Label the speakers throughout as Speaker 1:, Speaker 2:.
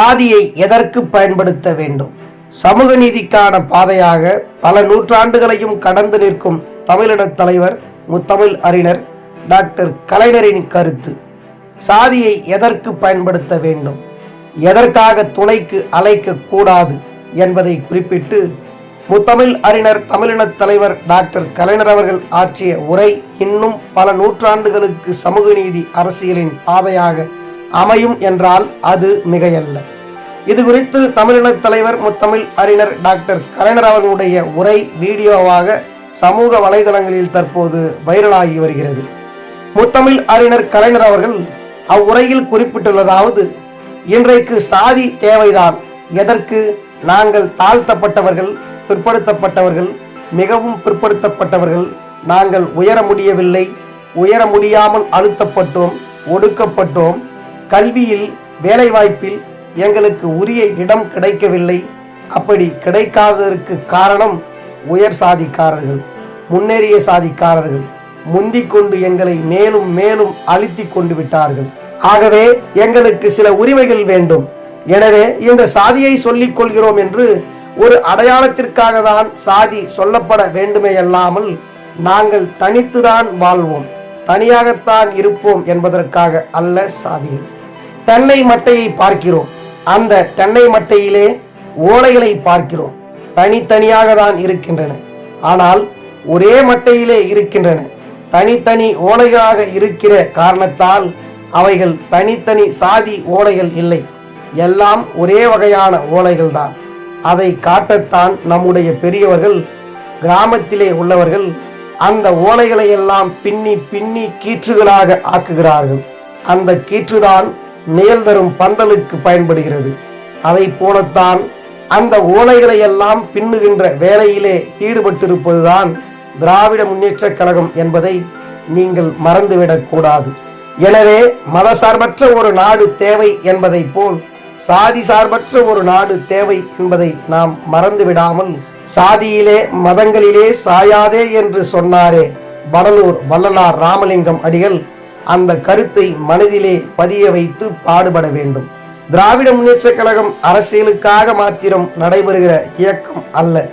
Speaker 1: சாதியை எதற்கு பயன்படுத்த வேண்டும்? சமூக நீதிக்கான பாதையாக பல நூற்றாண்டுகளையும் கடந்து நிற்கும் தமிழினத் தலைவர் முத்தமிழ் அறிஞர் டாக்டர் கலைஞரின் கருத்து. சாதியை எதற்கு பயன்படுத்த வேண்டும்? எதற்காக துணைக்கு அழைக்க கூடாது என்பதை குறிப்பிட்டு முத்தமிழ் அறிஞர் தமிழினத் தலைவர் டாக்டர் கலைஞர் அவர்கள் ஆற்றிய உரை இன்னும் பல நூற்றாண்டுகளுக்கு சமூக நீதி அரசியலின் பாதையாக அமையும் என்றால் அது மிகையல்ல. இது குறித்து தமிழின தலைவர் முத்தமிழ் அறிஞர் டாக்டர் கலைஞர் அவர்களுடைய உரை வீடியோவாக சமூக வலைதளங்களில் தற்போது வைரலாகி வருகிறது. முத்தமிழ் அறிஞர் கலைஞர் அவர்கள் அவ்வுரையில் குறிப்பிட்டுள்ளதாவது இன்றைக்கு சாதி தேவைதான். எதற்கு? நாங்கள் தாழ்த்தப்பட்டவர்கள் பிற்படுத்தப்பட்டவர்கள் மிகவும் பிற்படுத்தப்பட்டவர்கள். நாங்கள் உயர முடியவில்லை. உயர முடியாமல் அழுத்தப்பட்டோம் ஒடுக்கப்பட்டோம். கல்வியில் வேலைவாய்ப்பில் எங்களுக்கு உரிய இடம் கிடைக்கவில்லை. அப்படி கிடைக்காததற்கு காரணம் உயர் சாதிக்காரர்கள் முன்னேறிய சாதிக்காரர்கள். முந்திக் கொண்டு எங்களை மேலும் மேலும் அழுத்தி கொண்டு விட்டார்கள். ஆகவே எங்களுக்கு சில உரிமைகள் வேண்டும். எனவே இந்த சாதியை சொல்லிக் கொள்கிறோம் என்று ஒரு அடையாளத்திற்காக தான் சாதி சொல்லப்பட வேண்டுமே அல்லாமல் நாங்கள் தனித்துதான் வாழ்வோம். தனியாகத்தான் இருப்போம் என்பதற்காக அல்ல சாதிகள். தென்னை மட்டையை பார்க்கிறோம். அந்த தென்னை மட்டையிலே ஓலைகளை பார்க்கிறோம். தனித்தனியாக தான் இருக்கின்றன. ஆனால் ஒரே மட்டையிலே இருக்கின்றன. தனித்தனி ஓலைகளாக இருக்கிற காரணத்தால் அவைகள் தனித்தனி சாதி ஓலைகள் இல்லை. எல்லாம் ஒரே வகையான ஓலைகள் தான் அதை காட்டத்தான் நம்முடைய பெரியவர்கள் கிராமத்திலே உள்ளவர்கள் அந்த ஓலைகளை எல்லாம் பின்னி பின்னி கீற்றுகளாக ஆக்குகிறார்கள். அந்த கீற்றுதான் மேல் தரும் பந்தலுக்கு பயன்படுகிறது. அதை போலத்தான் அந்த ஓலைகளை எல்லாம் பின்னுகின்ற வேலையிலே ஈடுபட்டிருப்பதுதான் திராவிட முன்னேற்ற கழகம் என்பதை நீங்கள் மறந்துவிடக் கூடாது. எனவே மதசார்பற்ற ஒரு நாடு தேவை என்பதை போல் சாதி சார்பற்ற ஒரு நாடு தேவை என்பதை நாம் மறந்து விடாமல் சாதியிலே மதங்களிலே சாயாதே என்று சொன்னாரே வடலூர் வள்ளலார் ராமலிங்கம் அடிகள். அந்த கருத்தை மனதிலே பதிய வைத்து பாடுபட வேண்டும். திராவிட முன்னேற்ற கழகம் அரசியலுக்காக மாத்திரம் நடைபெறுகிற இயக்கம் அல்ல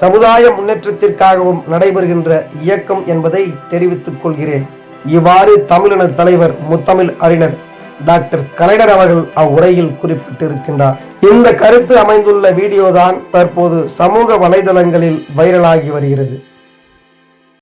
Speaker 1: சமுதாய முன்னேற்றத்திற்காகவும் நடைபெறுகின்ற இயக்கம் என்பதை தெரிவித்துக் கொள்கிறேன். இவ்வாறு தமிழின தலைவர் முத்தமிழ் அறிஞர் டாக்டர் கலைஞர் அவர்கள் அவ்வுரையில் குறிப்பிட்டிருக்கின்றார். இந்த கருத்து அமைந்துள்ள வீடியோதான் தற்போது சமூக வலைதளங்களில் வைரலாகி வருகிறது.